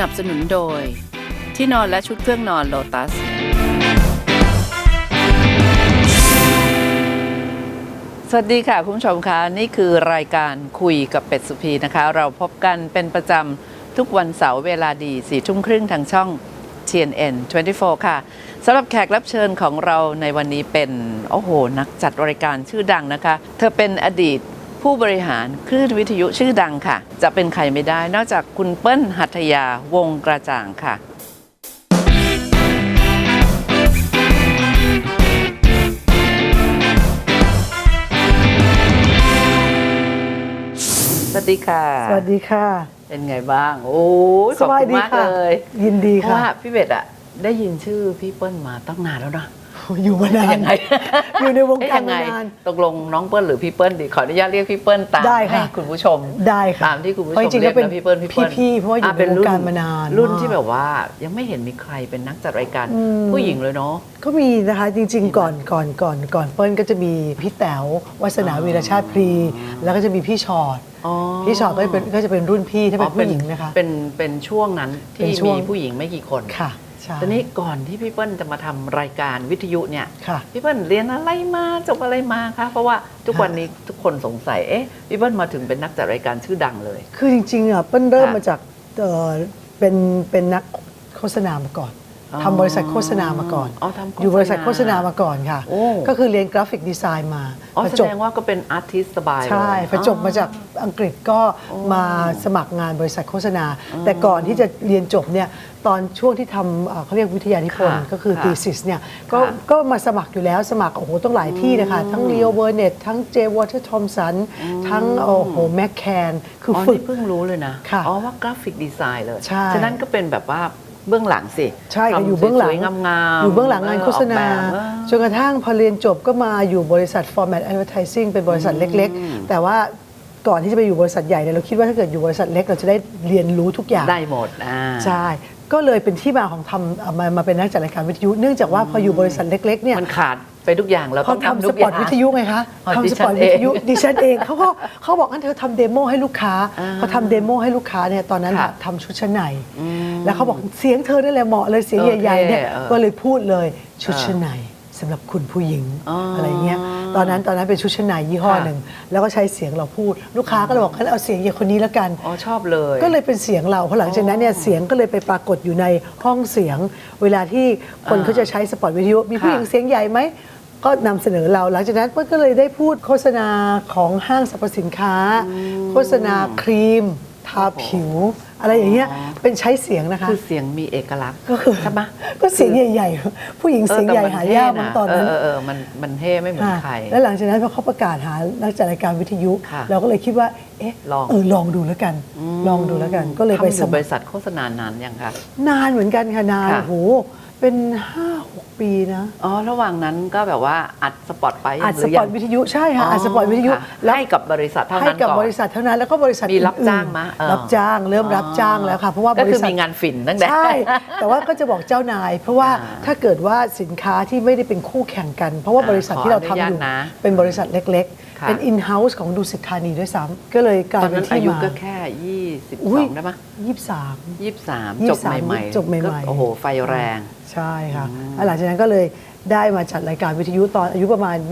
นับสนุนโดย ที่นอนและชุดเครื่องนอนโลตัส สวัสดีค่ะ คุณผู้ชมคะนี่คือรายการคุยกับเป็ดสุพีนะคะ เราพบกันเป็นประจำทุกวันเสาร์เวลาดีสี่ทุ่มครึ่งทางช่อง TNN 24 ค่ะสำหรับแขกรับเชิญของเราในวันนี้เป็น โอ้โห นักจัดรายการชื่อดังนะคะ เธอเป็นอดีต ผู้บริหารคลื่นวิทยุชื่อดังค่ะ จะเป็นใครไม่ได้นอกจากคุณเปิ้ลหัตยาวงกระจ่างค่ะสวัสดีค่ะ สวัสดีค่ะ เป็นไงบ้าง โอ้ยขสอบบายคุณดีมากค่ะเลย ยินดีเพราะค่ะว่าพี่เบ็ดอะได้ยินชื่อพี่เปิ้ลมาตั้งนานแล้วนะ อยู่มานาน ยังไงอยู่ในวงการเอ๊ะยัไมานานตกลงน้องเปิ้ลหรือพี่เปิ้ลดีขออนุญาตเรียกพี่เปิ้ลตามได้ค่ะให้คุณผู้ชมได้ค่ะตามที่คุณผู้ชเพราะมจริงๆเรียกแล้วเป็นนะพี่เปิ้ลพี่เปิ้ลพี่ๆเพราะว่าอยู่ะเป็นในวงการรุ่มานานรุ่นมากที่แบบว่ายังไม่เห็นมีใครเป็นนักจัดรายการอืมผู้หญิงเลยเนาะก็มีนะคะจริง ๆ ก่อนก่อนก่อนก่อนเปิ้ลก็จะมีพี่แต๋ววัสนาวีรชาติพลีแล้วก็จะมีพี่ชอดอ๋อพี่ชอดก็จะเป็นก็จะเป็นรุ่นพี่ถ้าเป็นผู้หญิงนะคะเป็นเป็นช่วงนั้นเป็นที่ช่วมีงผู้หญิงไม่กี่คนค่ะ ใช่ทีนี้ก่อนที่พี่เปิ้ลจะมาทำรายการวิทยุเนี่ยค่ะพี่เปิ้ลเรียนอะไรมาจบอะไรมาคะเพราะว่าทุกวันนี้ทุกคนสงสัยเอ๊ะพี่เปิ้ลมาถึงเป็นนักจัดรายการชื่อดังเลย คือจริงๆอะเปิ้ลเริ่มค่ะมาจากเอ่อเป็นเป็นนักโฆษณามาก่อนอ๋อ ทำบริษัทโฆษณามาก่อนอ๋อทำโฆษณาอยู่บริษัทโฆษณามาก่อนค่ะโอ้ก็คือเรียนกราฟิกดีไซน์มาอ๋อพอแสจบดงว่าก็เป็นอาร์ติสสบายเลยใช่พอจบมาจากอังกฤษก็มาสมัครงานบริษัทโฆษณา แต่ก่อนที่จะเรียนจบเนี่ยตอนช่วงที่ทำเอ่อเขาเรียกวิทยานิพนธ์ค่ะก็คือค่ะ thesis เนี่ยก็ค่ะก็มาสมัครอยู่แล้วสมัครโอ้โหต้องหลายที่นะคะ ทั้ง Leo Burnett ทั้ง J Water Thompson ทั้งโอ้โหแมคแคนคืออ๋อฝึกนี่เพิ่งรู้เลยนะค่ะอ๋อว่ากราฟิกดีไซน์เลยใช่ฉะนั้นก็เป็นแบบว่า เบื้องหลังสิใช่ค่ะทำอยู่เบื้องหลังสวยๆงามๆอยู่เบื้องหลังงานโฆษณาออกแบบเออจนกระทั่งพอเรียนจบก็มาอยู่บริษัท Format Advertising เป็นบริษัทเล็ก ๆ แต่ว่าก่อนที่จะไปอยู่บริษัทใหญ่เนี่ยเราคิดว่าถ้าเกิดอยู่บริษัทเล็กเราจะได้เรียนรู้ทุกอย่างได้หมดอ่าใช่ก็เลยเป็นที่มาของทำเอามามาเป็นนักจัดรายการวิทยุ เนื่องจากว่าพออยู่บริษัทเล็กๆเนี่ยมันขาด ไปทุกอย่างเราพอต้องทำทำทุสกปออร์ตย่าง วิทยุไงคะอ๋อดิทำสฉัปอร์นตวิทยุเองดิฉันเองเขาก็เขาบอกงั้นเธอทำเดโมให้ลูกค้าอ่าพอทำเดโมให้ลูกค้าเนี่ยตอนนั้นค่ะทำชุดชั้นในแล้วเขาบอกเสียงเธอนั่นแหละเหมาะเลยเสียงเออใหญ่ๆเนี่ยเท่เออก็เลยพูดเลยชุดเออชั้นในสำหรับคุณผู้หญิงอ๋อออะไรเงี้ยตอนนั้นตอนนั้นเป็นชุดชั้นในยี่ห้อค่ะ หนึ่งแล้วก็ใช้เสียงเราพูดลูกค้าก็เลยบอกงั้นเอาเสียงอย่างคนนี้แล้วกัน อ๋อชอบเลย ก็เลยเป็นเสียงเราเพราะหลังจากนั้นเนี่ยเสียงก็เลยไปปรากฏอยู่ในห้องเสียง เวลาที่คนอ่าเขาจะใช้สปอตวิทยุมีผู้หญิงค่ะเสียงใหญ่ไหม ก็นำเสนอเราหลังจากนั้นเปิ้ลก็เลยได้พูดโฆษณาของห้างสรรพสินค้า โฆษณาครีม ทาผิว อะไรอย่างเงี้ยเป็นใช้เสียงนะคะ คือเสียงมีเอกลักษณ์ก็คือใช่ไหมก็เสียงใหญ่ๆ ผู้หญิงเสียงใหญ่หายากมันตอนนั้นเออเออเออมันมันเท่ไม่เหมือนใครค่ะแล้วหลังจากนั้นพอเขาประกาศหานักจัดรายการวิทยุค่ะเราก็เลยคิดว่าเอ๊ะลองเออลองดูแล้วกัน ลองดูแล้วกันก็เลยไปทำอสยู่บมัครริษัทโฆษณานานยังคะนานเหมือนกันค่ะนานค่ะโอ้โห เป็นห้าหกปีนะ อ๋อ ระหว่างนั้นก็แบบว่าอัดสปอตไปอัดหสรือปยัอตวิทยุใช่ค่ะอัดสปอตวิทยุค่ะให้กับบริษัทเท่าให้นั้นกับก่อนบริษัทเท่านั้นแล้วก็บริษัทมีรับอื่นๆจ้างมะเออรับจ้างเริ่มรับจ้างแล้วค่ะเพราะว่าก็บคืริอษัทมีงานฝิ่นตั้งแต่ใช่แต่ว่าก็จะบอกเจ้านาย เพราะว่าอ่าถ้าเกิดว่าสินค้าที่ไม่ได้เป็นคู่แข่งกัน เพราะว่าอ่าบริษัทที่เราทำขออนุญาตอยู่นะเป็นบริษัทเล็กค่ะๆเป็น in house ของดูสิทธานีด้วยซ้ำก็เลยกลาตยอนเป็นั้นนที่อายุมาก็แค่ยี่สิบอุ๊สยองได้ไหมยี่สิบสามยี่สิบสามยี่จสิบบสามใหม่ๆจบใหม่ๆก็โอ้โหไฟแรง ใช่ค่ะแล้วหลังจากนั้นก็เลยได้มาจัดรายการวิทยุตอนอายุประมาณ 24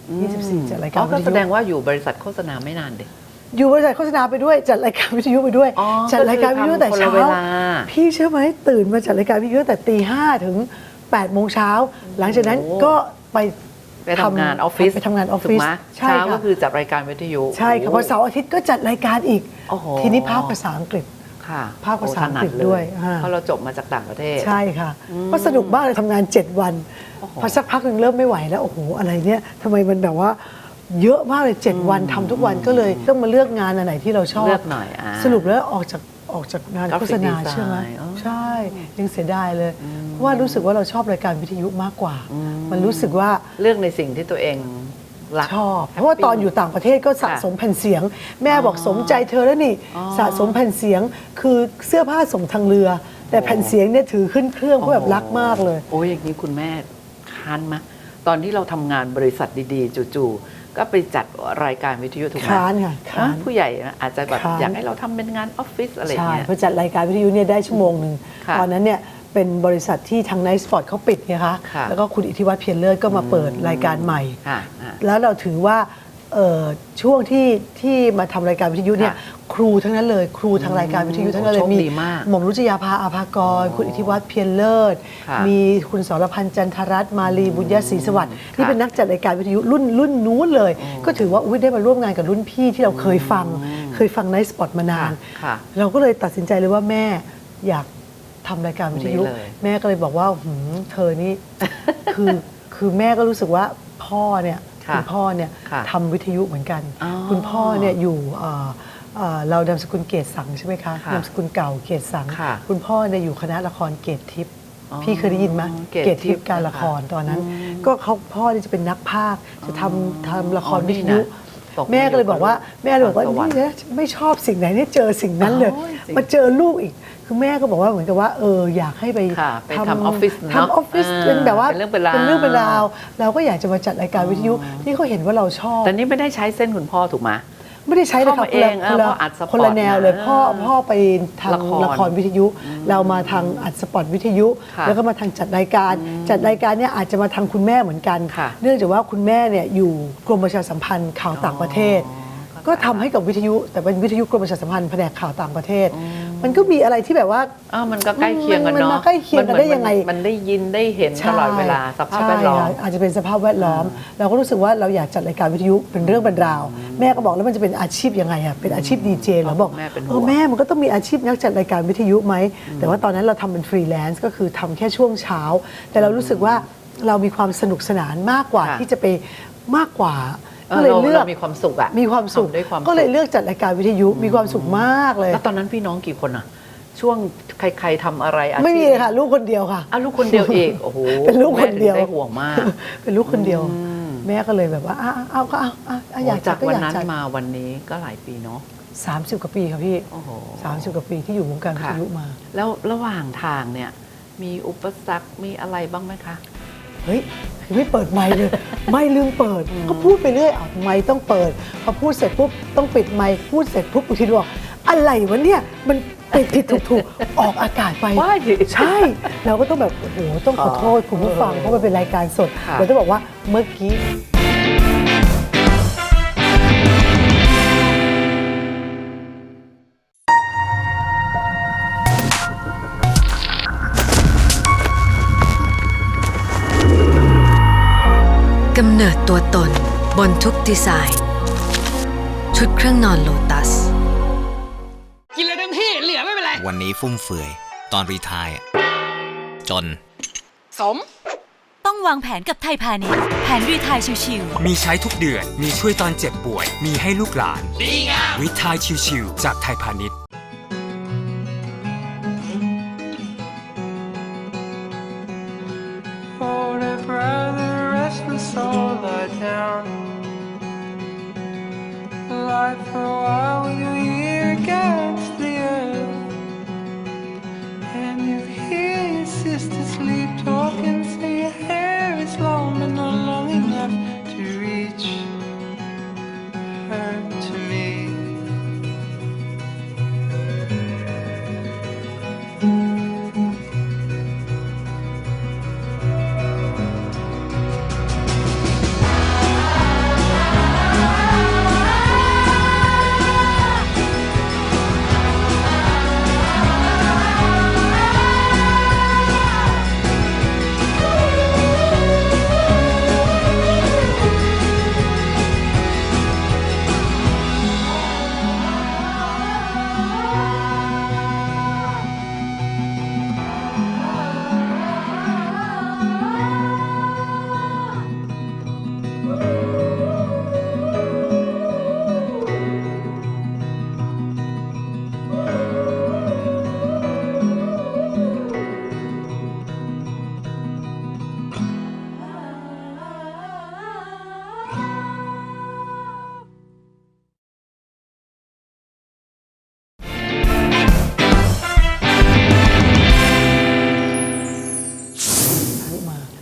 24 จัดรายการอ๋อวิก็ทแสดยุงว่าอยู่บริษัทโฆษณาไม่นานเด็กอยู่บริษัทโฆษณาไปด้วยจัดรายการวิทยุไปด้วยอ๋อจัดรายการวิทยุตั้งแต่ก็คือเช้าทำคนละเวลาพี่เชื่อไหมตื่นมาจัดรายการวิทยุตั้งแต่ตีห้าถึง8โมงเช้าหลังจากนั้นโอ้ก็ไป ไปทำงานออฟฟิศไปทำงานออฟถูฟิกศไหมใช่เช้าก็ค่ะคือจัดรายการวิทยุใช่ค่ะพอเสาร์อาทิตย์ก็จัดรายการอีกโอ้โหทีนี้ภาคภาษาอังกฤษค่ะภาคภาษาอังกฤษโถนัเลด้วยอ่าเพราะเราจบมาจากต่างประเทศ ใช่ค่ะ ก็สนุกมากเลยทำงาน 7 วันโอ้โหพอสักพักหนึ่งเริ่มไม่ไหวแล้ว โอ้โห อะไรเนี่ยทำไมมันแบบว่าเยอะมากเลย 7 วันทำทุกวันก็เลยต้องมาเลือกงานอันไหนที่เราชอบเลือกหน่อยอ่าสรุปแล้วออกจาก ออกจากงาน Graphic โฆษณา design ใช่ไหมอ๋อใช่ยังเสียดายเลย เพราะว่ารู้สึกว่าเราชอบรายการวิทยุมากกว่ามันรู้สึกว่า เลือกในสิ่งที่ตัวเองรัก ชอบ เพราะว่าตอนอยู่ต่างประเทศก็สะสมแผ่นเสียง แม่บอกสมใจเธอแล้วนี่สะสมแผ่นเสียงคือเสื้อผ้าส่งทางเรือ แต่แผ่นเสียงเนี่ยถือขึ้นเครื่องเพราะแบบรักมากเลย โอ้ยอย่างนี้คุณแม่ค้านมะ ตอนที่เราทำงานบริษัทดีๆ จู่ๆ ก็ไปจัดรายการวิทยุถูกไหมค้านค่ะค้านอะผู้ใหญ่นะอาจจะแบบค้านอยากให้เราทำเป็นงานออฟฟิศอะไรใช่เงี้ยพอจัดรายการวิทยุเนี่ยได้ชั่วโมงหนึ่งค่ะตอนนั้นเนี่ยเป็นบริษัทที่ทางไนท์สปอร์ตเขาปิดไงคะค่ะแล้วก็คุณอิทธิวัฒน์เพียรเลิศก็มาเปิดรายการใหม่ค่ะอะแล้วเราถือว่าเอ่อ ช่วงที่ที่มาทำรายการวิทยุเนี่ยค่ะครูทั้งนั้นเลย ครูทางรายการวิทยุทั้งนั้นเลยโอ้โชคมีดีมากหม่อมรุจยาภาอาภากร คุณอิทธิวัฒน์เพียรเลิศค่ะมีคุณสรพันธ์จันทรัตน์มาลีบุญยศรีสวัสดิ์ที่ค่ะเป็นนักจัดรายการวิทยุรุ่นรุ่นนู้นเลย ก็ถือว่าอุ้ยได้มาร่วมงานกับรุ่นพี่ที่เราเคยฟัง เคยฟังไนท์สปอตมานานค่ะเราก็เลยตัดสินใจเลยว่าแม่อยากทำรายการวิทยุนี่เลยแม่ก็เลยบอกว่าหืมเธอนี่คือคือแม่ก็รู้สึกว่าพ่อเนี่ย ค่ะคุณพ่อเนี่ยค่ะทำวิทยุเหมือนกันอ๋อคุณพ่อเนี่ยอยู่เอ่อเอ่อเรานามสกุลเกตสังใช่ไหมคะค่ะนามสกุลเก่าเกตสังค่ะคุณพ่อเนี่ยอยู่คณะละครเกตทิพย์อ๋อพี่เคยได้ยินไหมเกตทิพย์การละครค่ะตอนนั้นอืมก็เขาพ่อเนี่ยจะเป็นนักพากย์จะทำทำละครอ๋อวินี่ทยุนะตกแม่ก็เลยบอกว่าแม่เลยบอกว่าสวรรค์นี่นะไม่ชอบสิ่งไหนเนี่ยเจอสิ่งนั้นเลยโอ้ยจริงมาเจอลูกอีก คือแม่ก็บอกว่าเหมือนกับว่าเอออยากให้ไปค่ะไปทำออฟฟิศเนอะทำออฟฟิศอ่าเป็นแบบว่าเป็นเรื่องเป็นราว เป็นเรื่องเป็นราวเราก็อยากจะมาจัดรายการวิทยุที่เขาเห็นว่าเราชอบ แต่นี่ไม่ได้ใช้เส้นคุณพ่อถูกไหม ไม่ได้ใช้เลยเข้าค่ะมาเองเออคนละพ่ออัดสปอร์ตคนละแนวเลยนะพ่อพ่อไปทางละครละครวิทยุ เรามาทางอัดสปอตวิทยุ ค่ะแล้วก็มาทางจัดรายการ จัดรายการเนี่ยอาจจะมาทางคุณแม่เหมือนกัน ค่ะเนื่องจากว่าคุณแม่เนี่ยอยู่กรมประชาสัมพันธ์ข่าวต่างประเทศ ก็ทำให้กับวิทยุ แต่เป็นวิทยุกรมประชาสัมพันธ์แผนกข่าวต่างประเทศ มันก็มีอะไรที่แบบว่าเออมันก็ใกล้เคียงกันมันเนาะมาใกล้เคียงกันได้ยังไงมันมันได้ยินได้เห็นตลอดเวลาสภาพแวดล้อมใช่ค่ะอาจจะเป็นสภาพแวดล้อม เราก็รู้สึกว่าเราอยากจัดรายการวิทยุเป็นเรื่องเป็นราว แม่ก็บอกแล้วมันจะเป็นอาชีพยังไงอะเป็นอาชีพดีเจเหรอบอกแม่เป็นห่วงเออแม่มันก็ต้องมีอาชีพนักจัดรายการวิทยุไหมแต่ว่าตอนนั้นเราทำเป็นฟรีแลนซ์ก็คือทำแค่ช่วงเช้า แต่เรารู้สึกว่าเรามีความสนุกสนานมากกว่าค่ะที่จะไปมากกวเออ่า ก็เลยเราเลือกเรามีความสุขอะมีความสุขทำด้วยความก็เลยสุขเลือกจัดรายการวิทยุมีความสุขมากเลยแล้วตอนนั้นพี่น้องกี่คนอะช่วงใคร ๆทำอะไรอาชีพไม่มีเลยค่ะ ลูกคนเดียวค่ะอะลูกคนเดียวเองโอ้โหเป็นลูกคนเดียวแม่ถึงได้ห่วงมาก เป็นลูกคนเดียว แม่ก็เลยแบบว่าอะอะเอาก็เอาอะอะอยากจัจาดกก็วันอยากนั้นจัดมาวันนี้ก็หลายปีเนาะสามสิบกว่าปีครับพี่โอ้โหสามสิบกว่าปีที่อยู่วงการวิทยุมา แล้วระหว่างทางเนี่ยมีอุปสรรคมีอะไรบ้างไหมคะ เฮ้ยคือไม่เปิดไมค์เลย ไม่ลืมเปิด ก็พูดไปเรื่อยอะไมค์ต้องเปิด พอพูดเสร็จปุ๊บต้องปิดไมค์พูดเสร็จปุ๊บบางทีบอกอะไรวะเนี่ยมันผิดผิดถูกถูกออกอากาศไปว้ายใช่ เราก็ต้องแบบโอ้โหต้องขอโทษคุณผู้ฟังเพราะมันเป็นรายการสดค่ะเราต้องบอกว่าเมื่อกี้ก นบนทุกดีไซน์ ชุดเครื่องนอนโลตัส กินเลยเต็มที่เหลือไม่เป็นไร วันนี้ฟุ่มเฟือย ตอนรีไทายอะจน สม ต้องวางแผนกับไทยพาณิชย์แผนรีไทยชิวๆมีใช้ทุกเดือน มีช่วยตอนเจ็บป่วย มีให้ลูกหลาน ดีงามวิทายชิวๆจากไทยพาณิชย์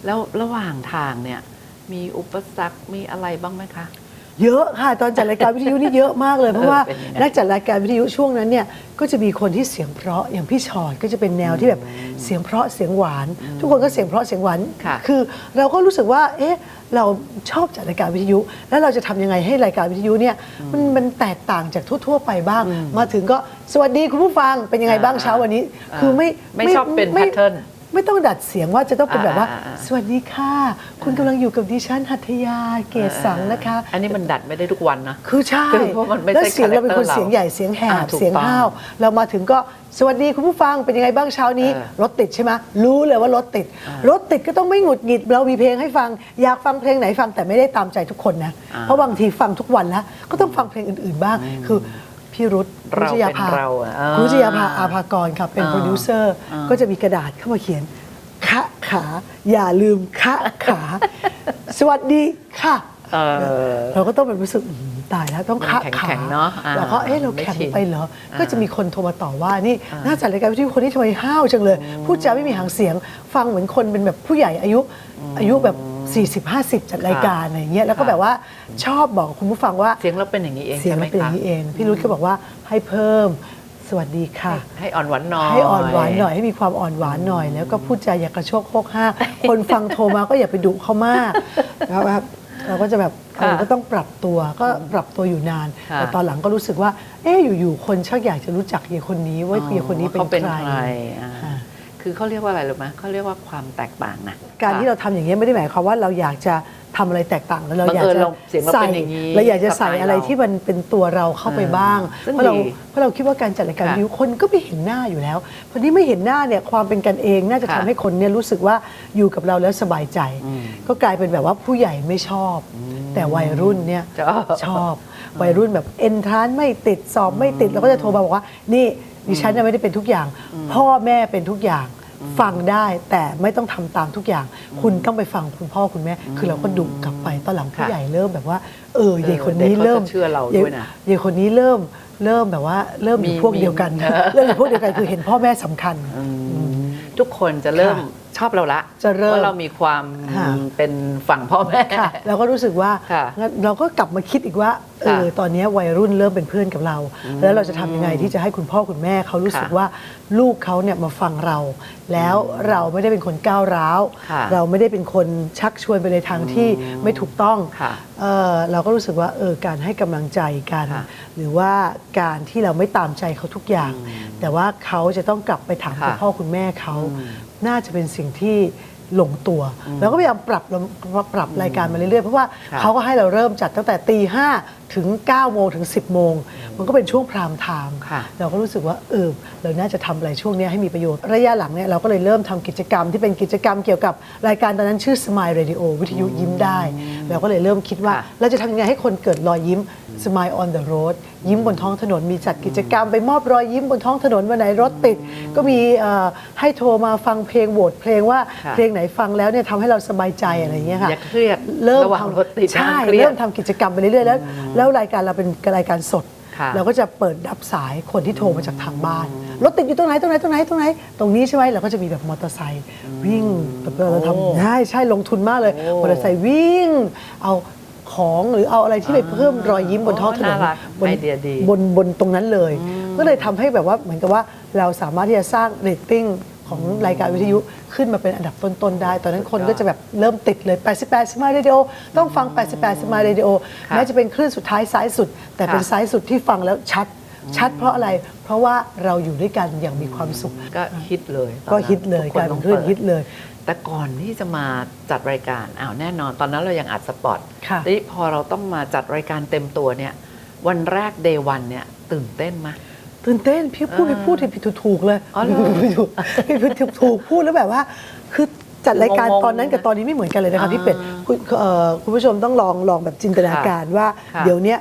แล้วระหว่างทางเนี่ย มีอุปสรรคมีอะไรบ้างไหมคะ เยอะค่ะตอนจัดรายการวิทยุนี่เยอะมากเลย เพราะว่าเป็นยังไง นักจัดรายการวิทยุช่วงนั้นเนี่ยก็จะมีคนที่เสียงเพราะอย่างพี่ชอดก็จะเป็นแนวที่แบบเสียงเพราะเสียงหวาน ทุกคนก็เสียงเพราะเสียงหวานค่ะอเราก็รู้สึกว่า เอ๊ะเราชอบจัดรายการวิทยุ แล้วเราจะทำยังไงให้รายการวิทยุเนี่ยมันมันแตกต่างจากทั่ว ๆ ไปบ้าง มาถึงก็สวัสดีคุณผู้ฟังเป็นยังไงบ้างอ่าเช้าวันนี้อ่าคือไม่ไม่ชอบเป็นไม่ pattern ไม่ต้องดัดเสียงว่าจะต้องเป็นแบบว่าอ่าอ่าอ่าสวัสดีค่ะ คุณกำลังอยู่กับดิฉันหัตถยาเกศสังนะคะ อันนี้มันดัดไม่ได้ทุกวันนะคือใช่คือเพราะมันไม่ใช่แล้วเสียงเราเป็นคน character เราเสียงใหญ่เสียงแหอ่าบถูกเสียงต้องห้าวเรามาถึงก็สวัสดีคุณผู้ฟังเป็นยังไงบ้างเช้านี้เออรถติดใช่ไหมรู้เลยว่ารถติดอ่ารถติดก็ต้องไม่หงุดหงิด เรามีเพลงให้ฟัง อยากฟังเพลงไหนฟังแต่ไม่ได้ตามใจทุกคนนะอ่าเพราะบางทีฟังทุกวันแล้วก็ต้องฟังเพลงอื่น ๆ บ้างคือ พี่รุธเราชยาภาเป็นเราอะอ่าคุณชยาภาอาภากรครับเป็นอ่าโปรดิวเซอร์อ่าก็จะมีกระดาษเข้ามาเขียนคะขา อย่าลืมคะขา สวัสดีค่ะเออเราก็ต้องเป็นรู้สึกอื้อหือตายแล้วต้องมันคะแข็งขาแข็งเนอะอ่าแล้วก็เอ๊ะเราไม่แข็งชินไปเหรออ่าก็จะมีคนโทรมาต่อว่านี่อ่าน่าจัดรายการวิทยุคนนี้ทำไมห้าวจังเลย พูดจาไม่มีหางเสียง ฟังเหมือนคนเป็นแบบผู้ใหญ่อายุ อายุแบบ 40 50จัดรายการอะไรอย่างเงี้ยแล้วก็ค่ะแบบว่าชอบบอกคุณผู้ฟังว่าเสียงเราเป็นอย่างนี้เองเสียงใช่ไหมเราเป็นอคะย่างนี้เอง พี่รุ้ก็บอกว่าให้เพิ่มสวัสดีค่ะ ให้อ่อนหวานหน่อย ให้อ่อนหวานหน่อยให้มีความอ่อนหวานหน่อย แล้วก็พูดจาอย่ากระโชกโคกห้ากคนฟังโทรมาก็อย่าไปดุเขามากนะครับเราก็จะแบบเออค่ะก็ต้องปรับตัวก็ปรับตัวอยู่นาน ค่ะแต่ตอนหลังก็รู้สึกว่า เอ๊ะอยู่ๆคนชักอยากจะรู้จักยายคนนี้ว่าอ๋อยายคนนี้เป็นเขาเป็นใครใครอ่าค่ะ คือเขาเรียกว่าอะไรรู้ไหมเขาเรียกว่าความแตกต่างนะการที่เราทำอย่างนี้ยไม่ได้หมายความว่าเราอยากจะทำอะไรแตกต่างแล้วเราบังอยากเอิญจะเราเสียงเราใส่เป็นอย่างนี้เราอยากจะใส่สไตล์อะไรเราที่มันเป็นตัวเราเข้าไปบ้างซึ่งเพราะเราดีเพราะเราคิดว่าการจัดรายการค่ะวิวคนก็ไม่เห็นหน้าอยู่แล้วพอที่ไม่เห็นหน้าเนี่ยความเป็นกันเองน่าจะค่ะทำให้คนเนี่ยรู้สึกว่าอยู่กับเราแล้วสบายใจอืมก็กลายเป็นแบบว่าผู้ใหญ่ไม่ชอบ แต่วัยรุ่นเนี่ยชอบชอบวัยรุ่นแบบเอนทรานไม่ติดสอบไม่ติดเราก็จะโทรมาบอกว่านี่ ดิฉันน่ะไม่ได้เป็นทุกอย่าง พ่อแม่เป็นทุกอย่างฟังได้แต่ไม่ต้องทำตามทุกอย่าง คุณต้องไปฟังคุณพ่อคุณแม่ คือเราก็ดุกลับไปตอนหลังผู้ค่ะใหญ่เริ่มแบบว่า เออเออยายคนนี้เด็กเขาเริ่มจะเชื่อเราด้วยนะยายคนนี้เริ่มเริ่มแบบว่า เริ่มอยู่มีพวกเดียวกันมีเริ่มอยู่พวกเดียวกันคือเห็นพ่อแม่สำคัญ ทุกคนจะเริ่มค่ะชอบเราละจะเริ่มว่าเรามีความค่ะเป็นฝั่งพ่อแม่ค่ะเราก็รู้สึกว่าค่ะงั้นเราก็กลับมาคิดอีกว่าเออค่ะตอนนี้วัยรุ่นเริ่มเป็นเพื่อนกับเรา แล้วเราจะทำยังไงที่จะให้คุณพ่อคุณแม่เขารู้สึกค่ะว่าลูกเขาเนี่ยมาฟังเรา แล้วเราไม่ได้เป็นคนก้าวร้าวค่ะเราไม่ได้เป็นคนชักชวนไปในทางที่ไม่ถูกต้องค่ะเออเราก็รู้สึกว่าเออการให้กำลังใจกันค่ะหรือว่าการที่เราไม่ตามใจเขาทุกอย่าง แต่ว่าเขาจะต้องกลับไปถามค่ะคุณพ่อคุณแม่เขา น่าจะเป็นสิ่งที่ลงตัว แล้วก็พยายามปรับปรับรายการมาเรื่อยๆ เพราะว่าค่ะเขาก็ให้เราเริ่มจัดตั้งแต่ตีห้าถึง9โมงถึง 10โมง มันก็เป็นช่วงพรามไทม์ค่ะเราก็รู้สึกว่าเออเราน่าจะทำอะไรช่วงเนี้ยให้มีประโยชน์ ระยะหลังเนี่ยเราก็เลยเริ่มทำกิจกรรมที่เป็นกิจกรรมเกี่ยวกับรายการตอนนั้นชื่อ Smile Radio วิทยุยิ้มได้ เราก็เลยเริ่มคิดว่าค่ะเราจะทำยังไงให้คนเกิดรอยยิ้ม Smile on the road ยิ้มบนท้องถนนมีจัดกิจกรรมไปมอบรอยยิ้มบนท้องถนนวันไหนรถติด ก็มีเอ่อให้โทรมาฟังเพลงโหวตเพลงว่าค่ะเพลงไหนฟังแล้วเนี่ยทำให้เราสบายใจอะไรอย่างเงี้ยค่ะอย่าเครียดเริ่มระหว่างทำรถติดใช่ห้ามเครียดเริ่มทำกิจกรรมไปเรื่อยๆแล้วแล้วรายการเราเป็นรายการสดค่ะ เราก็จะเปิดรับสายคนที่โทรมาจากทางบ้านรถติดอยู่ตรงไหนตรงไหนตรงไหนตรงไหน ตรงนี้ใช่ไหมเราก็จะมีแบบมอเตอร์ไซค์วิ่งแบบเราโอ้ทำใช่ใช่ลงทุนมากเลยโอ้มอเตอร์ไซค์วิ่ง เอาของหรือเอาอะไรที่ไปเพิ่มรอยยิ้มบนท้องถนนน่ารักบนไอเดียดีบนบนตรงนั้นเลย ก็เลยทำให้แบบว่าเหมือนกับว่าเราสามารถที่จะสร้างเรตติ้ง ของรายการวิทยุขึ้นมาเป็นอันดับต้นๆได้ ตอนนั้นคนก็จะแบบเริ่มติดเลย 88 Smile Radio ต้องฟัง 88 Smile Radio ค่ะแม้จะเป็นคลื่นสุดท้ายซ้ายสุด แต่เป็นค่ะซ้ายสุดที่ฟังแล้วชัดชัดเพราะอะไร เพราะว่าเราอยู่ด้วยกันอย่างมีความสุข ก็ฮิตเลยตอนนั้นก็ฮิตเลยทุกลายเป็นคลื่นต้องปิดฮิตเลย แต่ก่อนที่จะมาจัดรายการอ้าวแน่นอน ตอนนั้นเรายังอัดสปอตค่ะทีนี้พอเราต้องมาจัดรายการเต็มตัวเนี่ย วันแรกเดย์วันเนี่ยตื่นเต้นไหม ตื่นเต้นพี่พูดไปพูดผิดถูกๆเลยอ๋อเหรอผิดถูกผิดผิดถูกถูกพูดแล้วแบบว่า คือจัดรายการงงๆตอนนั้นกับตอนนี้ไม่เหมือนกันเลยนะคะอ่าพี่เป็ดคุณเอ่อคุณผู้ชมต้องลองลองแบบจินตนาการว่าค่ะเดี๋ยวเนี้ย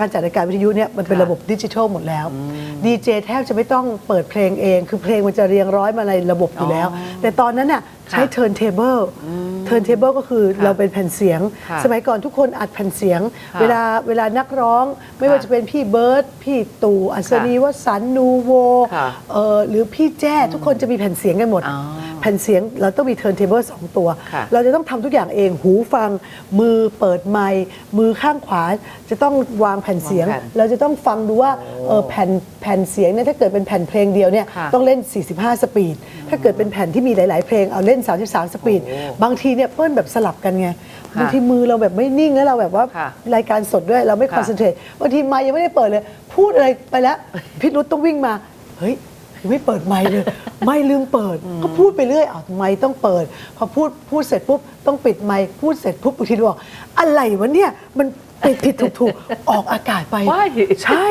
การจัดรายการวิทยุเนี่ยมันเป็นค่ะระบบดิจิทัลหมดแล้วดีเจแทบจะไม่ต้องเปิดเพลงเอง คือเพลงมันจะเรียงร้อยมาในระบบอยู่แล้วอ๋อแต่ตอนนั้นน่ะ ใช้ turntable turntable ก็คือค่ะเราเป็นแผ่นเสียงค่ะสมัยก่อนทุกคนอัดแผ่นเสียงค่ะเวลาเวลานักร้องไม่ว่าจะเป็นพี่เบิร์ตพี่ตู่อัศนีวสันต์นูโวค่ะเอ่อหรือพี่แจ้ทุกคนจะมีแผ่นเสียงกันหมดอ๋อแผ่นเสียงเราต้องมี turntable สองตัวค่ะเราจะต้องทำทุกอย่างเองหูฟัง มือเปิดไมค์มือข้างขวาจะต้องวางแผ่นเสียงวางแผ่นเราจะต้องฟังดูว่าเอ่อแผ่นแผ่นเสียงเนี่ยถ้าเกิดเป็นแผ่นเพลงเดียวเนี่ยค่ะต้องเล่น 45 สปีด ถ้าเกิดเป็นแผ่นที่มีหลาย ๆ เพลงเอาเล่น33 สปีด บางทีเนี่ยเปิ้ลแบบสลับกันไงค่ะบางทีมือเราแบบไม่นิ่งแล้วเราแบบว่าค่ะรายการสดด้วยเราไม่ค่ะคอนเซนเทรตบางทีไมค์ยังไม่ได้เปิดเลย พูดอะไรไปแล้วพิรุษต้องวิ่งมาเฮ้ยยังไม่เปิดไมค์เลย ไม่ลืมเปิด ก็พูดไปเรื่อยอ้าวไมค์ต้องเปิด พอพูดพูดเสร็จปุ๊บต้องปิดไมค์พูดเสร็จปุ๊บบางทีบอกอะไรวะเนี่ยมัน ผิดผิดถูกถูกออกอากาศไป ว้ายใช่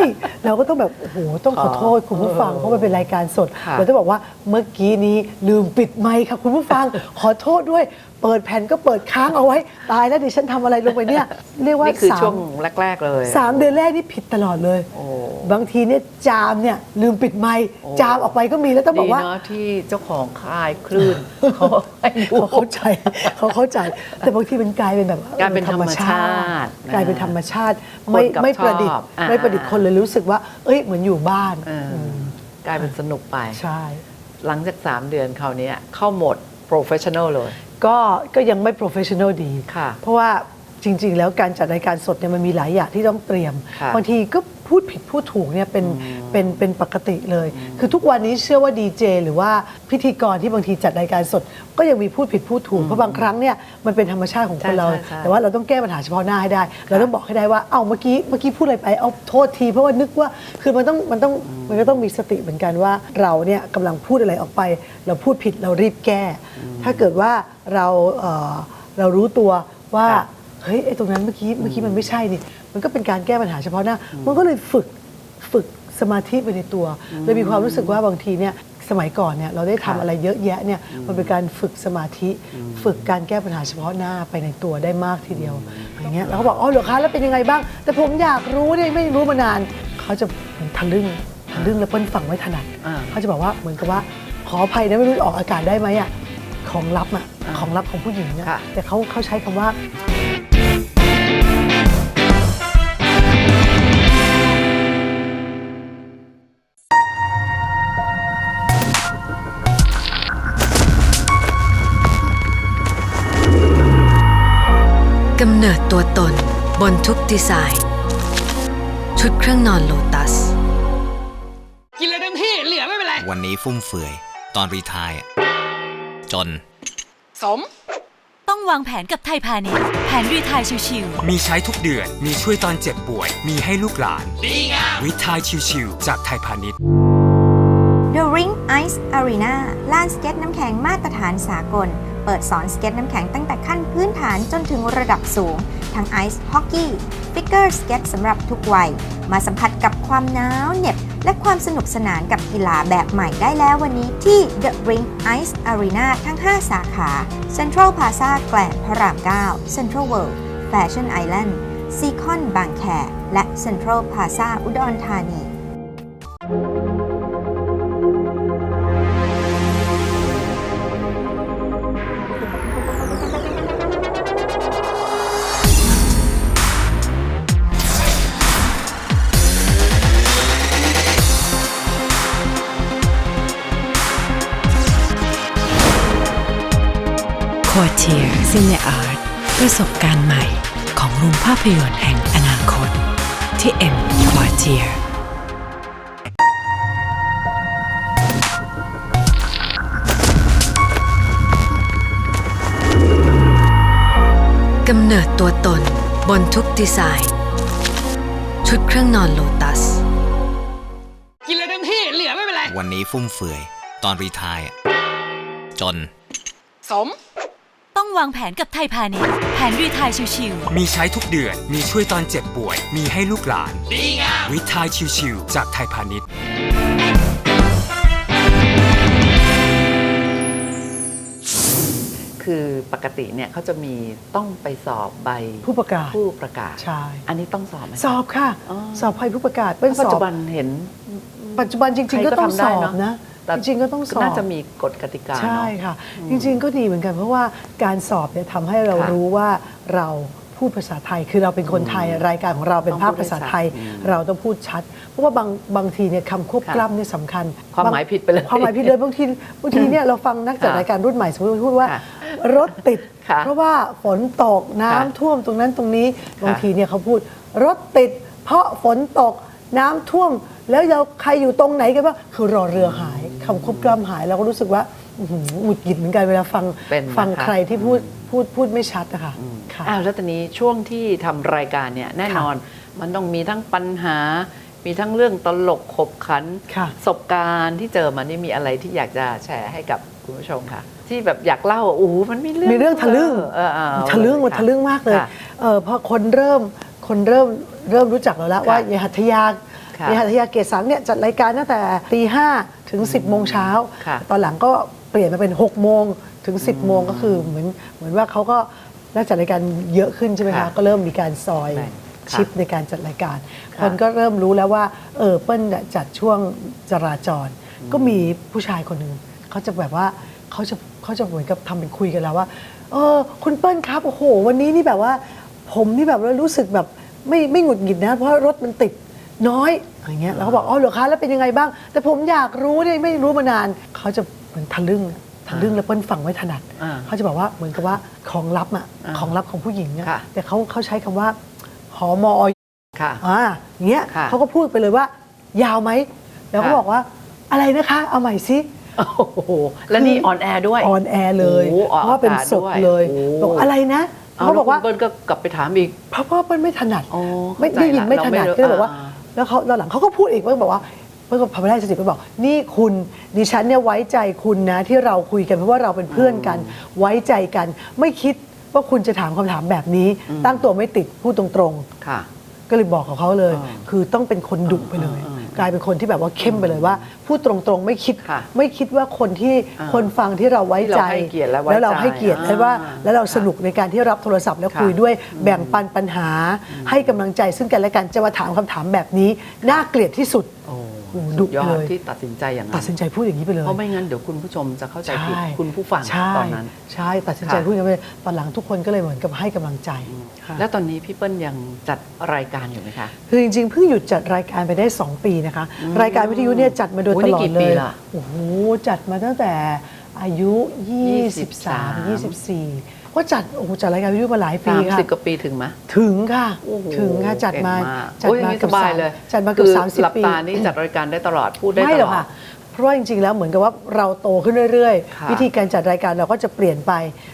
เราก็ต้องแบบ โอ้โห ต้องขอโทษคุณผู้ฟัง เพราะมันเป็นรายการสดค่ะ เราต้องบอกว่าเมื่อกี้นี้ลืมปิดไมค์ค่ะคุณผู้ฟัง ขอโทษด้วย เปิดแผ่นก็เปิดค้างเอาไว้ ตายแล้วดิฉันทำอะไรลงไปเนี่ยเรียกว่านี่คือสามช่วงแรก ๆ เลยสามเดือนแรกนี่ผิดตลอดเลยโอ้บางทีเนี่ยจามเนี่ยลืมปิดไมค์จามออกไปก็มีแล้วต้องบดีอกว่าเนาะที่เจ้าของค่ายคลื่นเขาให้ดูเขาเข้าใจเขาเข้าใจ แต่บางทีมันกลายเป็นแบบกลายเป็นธรรมชาติ กลายเป็นธรรมชาติคนไม่กับไม่ประดิษชอฐ์บอ่าไม่ประดิษฐ์คนเลยรู้สึกว่า เอ้ยเหมือนอยู่บ้านเอออกลายเป็นสนุกไปใช่ หลังจาก 3 เดือนคราวนี้เข้าโหมด professional เลย ก็ก็ยังไม่ professional ดี ค่ะเพราะว่าจริง ๆ แล้วการจัดรายการสดเนี่ยมันมีหลายอย่างที่ต้องเตรียมค่ะ บางทีก็ พูดผิดพูดถูกเนี่ยเป็นเป็นเป็นปกติเลย คือทุกวันนี้เชื่อว่าดีเจหรือว่าพิธีกรที่บางทีจัดรายการสด ก็ยังมีพูดผิดพูดถูกเพราะบางครั้งเนี่ยมันเป็นธรรมชาติของคนเราใช่ใช่ใช่แต่ว่าเราต้องแก้ปัญหาเฉพาะหน้าให้ได้ เราต้องบอกให้ได้ว่าเอ้าเมื่อกี้เมื่อกี้พูดอะไรไปเอาโทษที เพราะว่านึกว่าคือมันต้องมันต้องมันก็ต้องมีสติเหมือนกันว่าเราเนี่ยกำลังพูดอะไรออกไป เราพูดผิดเรารีบแก้ ถ้าเกิดว่าเราเอ่อเรารู้ตัวว่าค่ะเฮ้ยไอ้ตรงนั้นเมื่อกี้เมื่อกี้มันไม่ใช่นี่ มันก็เป็นการแก้ปัญหาเฉพาะหน้า มันก็เลยฝึกฝึกสมาธิไปในตัวเลยมีความรู้สึกว่าบางทีเนี่ยสมัยก่อนเนี่ยเราได้ทำค่ะอะไรเยอะแยะเนี่ยมันเป็นการฝึกสมาธิ ฝึกการแก้ปัญหาเฉพาะหน้าไปในตัวได้มากทีเดียวอย่างเงี้ยแล้วเขาบอกอ๋อเหรอคะแล้วเป็นยังไงบ้าง แต่ผมอยากรู้เนี่ยไม่รู้มานานเขาจะทะลึ่งทะลึ่งแล้วเปิ้ลฟังไม่ถนัดอ่าเขาจะบอกว่าเหมือนกับว่าขออภัยนะไม่รู้ออกอากาศได้ไหมอะของลับอะอ่าของลับของผู้หญิงเนี่ยค่ะแต่เขาเขาใช้คำว่า บนทุกดีไซน์ ชุดเครื่องนอนโลตัส กินเลยเต็มที่เหลือไม่เป็นไร วันนี้ฟุ่มเฟือย ตอนรีไทายอะจน สม ต้องวางแผนกับไทยพาณิชย์แผนรีไทยชิวๆมีใช้ทุกเดือน มีช่วยตอนเจ็บป่วย มีให้ลูกหลาน ดีงาม วิทายชิวๆจากไทยพาณิชย์ The Ring Ice Arena ลานสเก็ตน้ำแข็งมาตรฐานสากล เปิดสอนสเก็ตน้ำแข็งตั้งแต่ขั้นพื้นฐานจนถึงระดับสูง ทั้งไอซ์ฮอกกี้ฟิกเกอร์สเก็ตสำหรับทุกวัย มาสัมผัสกับความหนาวเหน็บ และความสนุกสนานกับกีฬาแบบใหม่ได้แล้ววันนี้ที่ The Ring Ice Arena ทั้ง 5 สาขา Central Plaza แกลนพระราม 9 Central World Fashion Island ซีคอนบางแคและ Central Plaza อุดรธานี c o r t i e r c i n e Art ประสบการณ์ใหม่ของโรงภาพยนตร์แห่งอนาคต ที่ M c o r t i e r กำเนิดตัวตนบนทุกดีไซน์ ชุดเครื่องนอนโลตัส กินเลยเต็มที่เหลือไม่เป็นไร วันนี้ฟุ่มเฟือย ตอนรีไทายอะจน สมต้อง วางแผนกับไทยพาณิชย์แผนรีไทยชิวๆมีใช้ทุกเดือน มีช่วยตอนเจ็บป่วย มีให้ลูกหลาน ดีงาม วิทายชิวๆจากไทยพาณิชย์ คือปกติเนี่ยเขาจะมีต้องไปสอบใบผู้ประกาศ ผู้ประกาศ ใช่ อันนี้ต้องสอบไหมสอบค่ะอ๋อสอบภัยผู้ประกาศเป็นสปัจอจุบบันเห็น ปัจจุบันจริง ๆ ก็ต้องใครก็ทำได้สอบเนอะนะ แต่จริงๆก็ต้องสอบน่าจะมีกฎกติกาใช่เนาะค่ะ จริงๆก็ดีเหมือนกันเพราะว่าการสอบเนี่ยทำให้เราค่ะรู้ว่าเราพูดภาษาไทย คือเราเป็นคนไทยรายการของเราเป็นต้องภาพพูดให้ภาษาไทยชัดอืมเราต้องพูดชัด เพราะว่าบางบางทีเนี่ยคำควบค่ะกล้ำเนี่ยสำคัญ ความบงหมายผิดไปเลยความหมายผิดเลยบางทีบางทีเนี่ยเราฟังนักจัดค่ะรายการรุ่นใหม่สมมติพูดว่าค่ะรถติดค่ะเพราะว่าฝนตกน้ำค่ะท่วมตรงนั้นตรงนี้ค่ะบางทีเนี่ยเขาพูดรถติด เพราะฝนตกน้ำท่วม แล้วเราใครอยู่ตรงไหนกันบ้างคือรอเรือหายคำควบกล้ำหายเราก็รู้สึกว่าอื้อหือหงุดหงิดเหมือนกันเวลาฟังเป็นนะคะ ฟังใครที่พูดพูดพูดไม่ชัดนะคะค่ะ อ้าวแล้วตอนนี้ช่วงที่ทำรายการเนี่ยแน่นอน มันต้องมีทั้งปัญหา มีทั้งเรื่องตลกขบขันค่ะ ประสบการณ์ที่เจอมานี่มีอะไรที่อยากจะแชร์ให้กับคุณผู้ชมค่ะ ที่แบบอยากเล่าโอ้โหมันมีเรื่องมีเรื่องทะลึ่งเออเออเอาทะลึ่งมันค่ทะลึ่งมากเลยค่ะเออพอคนเริ่มคนเริ่มเริ่มรู้จักเราแล้วค่ะ ว่ายายหัตถยา ค่ะยายหัตถยาเกศสังเนี่ยจัดรายการตั้งแต่ตีห้าถึง 10บโมงเช้า ค่ะตอนหลังก็เปลี่ยนมาเป็น6กโมงถึง 10บโมงก็คือเหมือนเหมือนว่าเขาก็น่าจัดรายการเยอะขึ้นใช่ไหมคะ ค่ะก็เริ่มมีการซอยแบ่งค่ะชิปในการจัดรายการ ค่ะคนก็เริ่มรู้แล้วว่าเออเปิ้ลเนี่ยจัดช่วงจราจร ก็มีผู้ชายคนหนึ่งเขาจะแบบว่าเขาจะเขาจะเหมือนกับทำเป็นคุยกันแล้วว่า เออ คุณเปิ้ลครับโอ้โห วันนี้นี่แบบว่า ผมนี่แบบว่ารู้สึกแบบไม่ไม่หงุดหงิดนะ เพราะรถมันติด น้อยอย่างเงี้ยแล้วเขาบอกอ๋อเหรอคะแล้วเป็นยังไงบ้าง แต่ผมอยากรู้เนี่ยไม่รู้มานานเขาจะเหมือนทะลึ่งทะลึ่งแล้วเปิ้ลฟังไม่ถนัดอ่าเขาจะบอกว่าเหมือนกับว่าของลับอะอ่าของลับของผู้หญิงอะค่ะ แต่เขาเขาใช้คำว่าหอมอ ค่ะ อ่าอย่างเงี้ยค่ะเขาก็พูดไปเลยว่า ยาวไหม แล้วก็ค่ะ บอกว่าอะไรนะคะ เอาใหม่สิโอ้โหแล้วนี่ออนแอร์ด้วย ออนแอร์เลยโอ้โหออกเพราะว่าเป็นอากาศสดด้วยเลยโอ้บอกอะไรนะเอาเขาบอกว่าแล้วคุณเปิ้ลก็กลับไปถามอีก เพราะว่าเปิ้ลไม่ถนัด อ๋อไม่เข้าใจได้ยินละไม่เราถไม่นัดรู้ก็เลยบอกว่า อ่า แล้วเขาตอนหลังเขาก็พูดอีกเปิ้ลบอกว่าเปิ้ลก็พอไม่ได้สติเปิ้ลบอก นี่คุณดิฉันเนี่ยไว้ใจคุณนะที่เราคุยกันเพราะว่าเราเป็นเพื่อนกัน ไว้ใจกัน ไม่คิดว่าคุณจะถามคำถามแบบนี้ ตั้งตัวไม่ติดพูดตรงๆ ค่ะ ก็เลยบอกกับเขาเลยอ่าคือต้องเป็นคนดุไปเลยอ่าอ่ากลายเป็นคนที่แบบว่าเข้มไปเลยว่าพูดตรงๆไม่คิดค่ะไม่คิดว่าคนที่อ่าคนฟังที่เราไว้ใจที่เราให้เกียรติและไว้แล้วเราใจให้เกียรติอ่าและว่าแล้วเราสนุกในการที่รับโทรศัพท์แล้วค่ะคุยด้วยแบ่งปันปัญหา ให้กำลังใจซึ่งกันและกันจะมาถามคำถามแบบนี้น่าเกลียดที่สุด โอ้โอ้สุดุดยอเลดยที่ตัดสินใจอย่างนั้ตัดนสินใจพูดอย่างนี้ไปเลยเพราะไม่งั้นเดี๋ยวคุณผู้ชมจะเข้าใจผิดใช่คุณผู้ฟังใช่ตอนนั้น ใช่ตัดสินใจค่ะพูดอย่างนี้ไปเลยตอนหลังทุกคนก็เลยเหมือนกับให้กำลังใจค่ะแล้วตอนนี้พี่เปิ้ลยังจัดรายการอยู่ไหมคะคือจริงๆเพิ่งหยุดจัดรายการไปได้ 2 ปีนะคะ รายการวิทยุเนี่ยจัดมาโดยโอ้ตนี่ลอกี่ดเลปียละโอ้โหจัดมาตั้งแต่อายุ 23 24 ก็จัดโอ้โหจัดรายการวิทยุมาหลายปีสามค่ะสิบกว่าปีถึงไหมถึงค่ะโอ้โหถึงค่ะจัดมาเก่งกจัดโอ้ยอย่มานี้เกืสอบบายสามเลยจัดมาเกือบคือสามสิบหลับปีตานี่จัดรายการได้ตลอดพูดได้ไม่ตหรลอกอดค่ะเพราะว่าจริงๆแล้วเหมือนกับว่าเราโตขึ้นเรื่อยค่ะๆวิธีการจัดรายการเราก็จะเปลี่ยนไป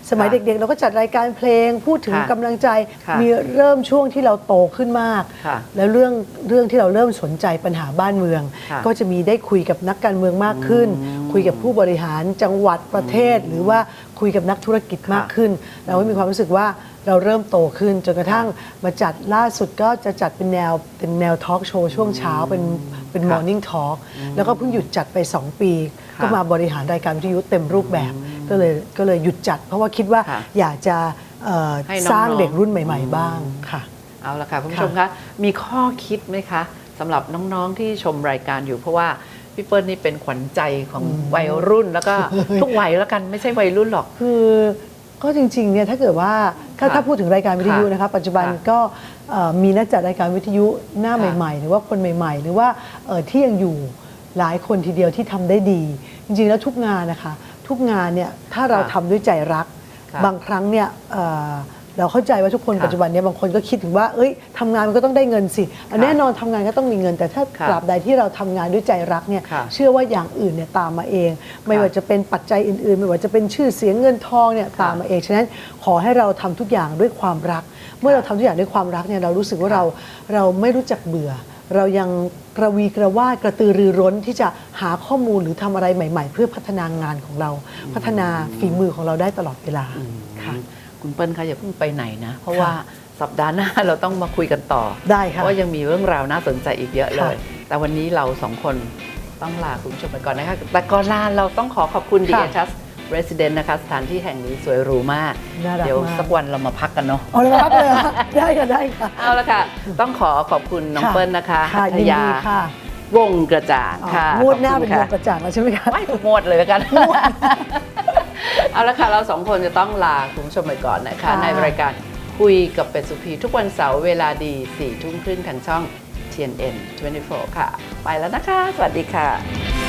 สมัยค่ะเด็กๆ เราก็จัดรายการเพลงพูดถึงค่ะกำลังใจค่ะมีเริ่มช่วงที่เราโตขึ้นมากค่ะแล้วเรื่องเรื่องที่เราเริ่มสนใจปัญหาบ้านเมืองค่ะก็จะมีได้คุยกับนักการเมืองมากขึ้น คุยกับผู้บริหารจังหวัดประเทศ หรือว่า คุยกับนักธุรกิจมากขึ้น เราก็มีความรู้สึกว่าเราเริ่มโตขึ้นจนกระทั่งมาจัดล่าสุดก็จะจัดเป็นแนวเป็นแนวทอล์กโชว์ช่วงเช้าเป็นเป็นค่ะมอร์นิ่งทอล์กแล้วก็เพิ่งหยุดจัดไป 2 ปีค่ะก็มาบริหารรายการวิทยุเต็มรูปแบบก็เลยก็เลยหยุดจัด เพราะว่าคิดว่าค่ะอยากจะเอ่อให้น้องๆสร้างเด็กรุ่นใหม่ ๆ บ้างค่ะ เอาละค่ะคุณผู้ชมคะมีข้อคิดไหมคะสำหรับน้องๆที่ชมรายการอยู่เพราะว่า พี่เปิ้ลนี่เป็นขวัญใจของวัยรุ่นแล้วก็ทุกวัยแล้วกันไม่ใช่วัยรุ่นหรอก คือก็จริงๆเนี่ยถ้าเกิดว่าถ้าค่ะถ้าพูดถึงรายการวิทยุค่ะนะคะปัจจุบันค่ะก็เอ่อมีนักจัดรายการวิทยุหน้าค่ะใหม่ๆ หรือว่าคนใหม่ ๆ หรือว่าเอ่อที่ยังอยู่หลายคนทีเดียวที่ทำได้ดี จริงๆแล้วทุกงานนะคะ ทุกงานเนี่ยถ้าเราค่ะทำด้วยใจรักค่ะบางครั้งเนี่ย เอ่อเราเข้าใจว่าทุกคนค่ะปัจจุบันเนี่ยบางคนก็คิดถึงว่าเอ้ยทำงานมันก็ต้องได้เงินสิอะแน่นอนทำงานก็ต้องมีเงิน แต่ถ้าค่ะตราบใดที่เราทำงานด้วยใจรักเนี่ยค่ะเชื่อว่าอย่างอื่นเนี่ยตามมาเอง ไม่ว่าจะเป็นปัจจัยอื่นๆ ไม่ว่าจะเป็นชื่อเสียงเงินทองเนี่ยตามมาเองฉะนั้นขอให้เราทำทุกอย่างด้วยความรัก เมื่อเราทำทุกอย่างด้วยความรักเนี่ยเรารู้สึกว่าเราเราไม่รู้จักเบื่อเรายังกระวีกระวาดกระตือรือร้นที่จะหาข้อมูลหรือทำอะไรใหม่ ๆ เพื่อพัฒนางานของเรา พัฒนาฝีมือของเราได้ตลอดเวลาค่ะ คุณเปิ้ลคะอย่าเพิ่งไปไหนนะ เพราะว่าสัปดาห์หน้าเราต้องมาคุยกันต่อ ได้เพค่ะราะว่ายังมีเรื่องราวน่าสนใจอีกเยอะเลยค่ะแต่วันนี้เราสองคนต้องลาคุณผู้ชมไปก่อนนะคะ แต่ก่อนลาเราต้องขอขอบคุณค่ะ DHS Resident นะคะสถานที่แห่งนี้สวยหรูมากน่ารักเดี๋ยวมากสักวันเรามาพักกันเนาะเอาเลยครับเลยครับได้ค่ะได้ค่ะ เอาละค่ะ ต้องขอขอบคุณน้องค่ะเปิ้ลนะคะค่ะหัตยินยาดีค่ะวงกระจ่างค่ะงวดหน้าขอบเป็คุนณวค่ะงกระจ่างแล้วใช่ไหมคะไม่ถูกงวดเลยแล้วกัน เอาละค่ะเราสองคนจะต้องลาคุณผู้ชมไปก่อนนะคะค่ะในรายการคุยกับเป็ดสุพีทุกวันเสาร์เวลาดี4ี่ทุ่มครึ่งทางช่อง TNN 24 ค่ะ ไปแล้วนะคะ สวัสดีค่ะ